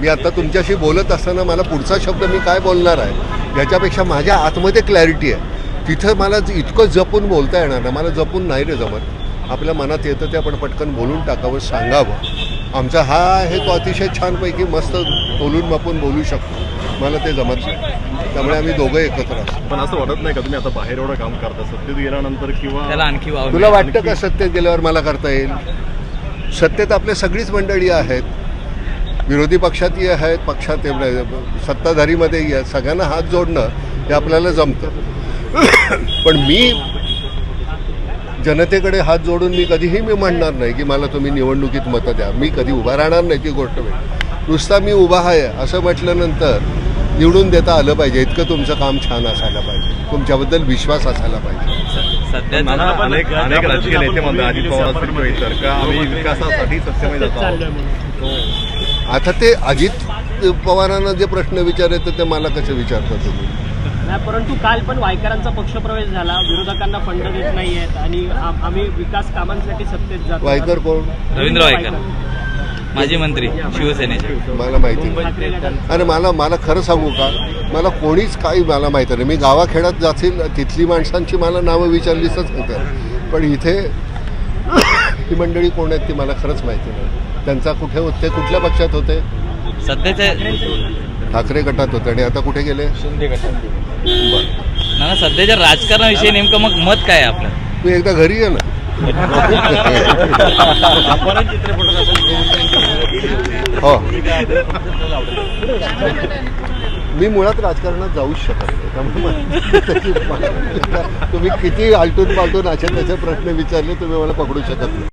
मी आता तुमच्याशी बोलत असताना मला पुढचा शब्द मी काय बोलणार आहे याच्यापेक्षा माझ्या आतमध्ये क्लॅरिटी आहे. तिथं मला इतकं जपून बोलता येणार नाही. मला जपून नाही रे जमत. आपल्या मनात येतं ते आपण पटकन बोलून टाकावं सांगावं. आमचा हा आहे तो अतिशय छानपैकी मस्त तोलून मापून बोलू शकतो. मला ते जमत नाही. त्यामुळे आम्ही दोघं एकत्र असतो. पण असं वाटत नाही का तुम्ही आता बाहेर एवढं काम करता? सत्तेत गेल्यानंतर किंवा त्याला आणखी तुला वाटतं का सत्तेत गेल्यावर मला करता येईल? सत्तेत आपल्या सगळीच मंडळी आहेत. विरोधी पक्षातही आहेत पक्षात सत्ताधारीमध्येही आहेत. सगळ्यांना हात जोडणं हे आपल्याला जमतं. पण मी जनतेकडे हात जोडून मी कधीही मी म्हणणार नाही की मला तुम्ही निवडणुकीत मतं द्या. मी कधी उभा राहणार नाही ती गोष्ट नुसता मी उभा आहे असं म्हटल्यानंतर निवडून देता आलं पाहिजे. इतकं तुमचं काम छान असायला पाहिजे. तुमच्याबद्दल विश्वास असायला पाहिजे. सध्या नाना अनेक अनेक राजकीय नेते म्हणतात अजित पवार असतील आम्ही विकासासाठी सत्तेमध्ये जातो आहोत. आता ते अजित पवारांना जे प्रश्न विचारायचे ते मला कसे विचारता तुम्ही नाही परंतु काल पण वायकरांचा पक्षप्रवेश झाला. विरोधकांना फंड देत नाही आहेत आणि आम- आम्ही विकास कामांसाठी सत्तेत जातो. वायकर कोण? रवींद्र वायकर. माजी मंत्री शिवसेनेचे. मला माहिती नाही. ठाकरे गटात आणि मला मला खरं सांगू का? मला कोणीच काही मला माहिती नाही. मी गावाखेड्यात जातील तिथली माणसांची मला नावं विचारलीच होतं पण इथे ही मंडळी कोण आहेत ती मला खरंच माहिती नाही. त्यांचा कुठे होते कुठल्या पक्षात होते? सध्याच्या ठाकरे गटात होते आणि आता कुठे गेले? बरं. नाना सध्याच्या राजकारणाविषयी नेमकं मग मत काय आहे आपलं? तू एकदा घरी ये ना. हो. मी मुळात राजकारणात जाऊच शकत नाही. त्यामुळे तुम्ही किती आलटून पालटून अशा त्याचे प्रश्न विचारले तुम्ही मला पकडू शकत नाही.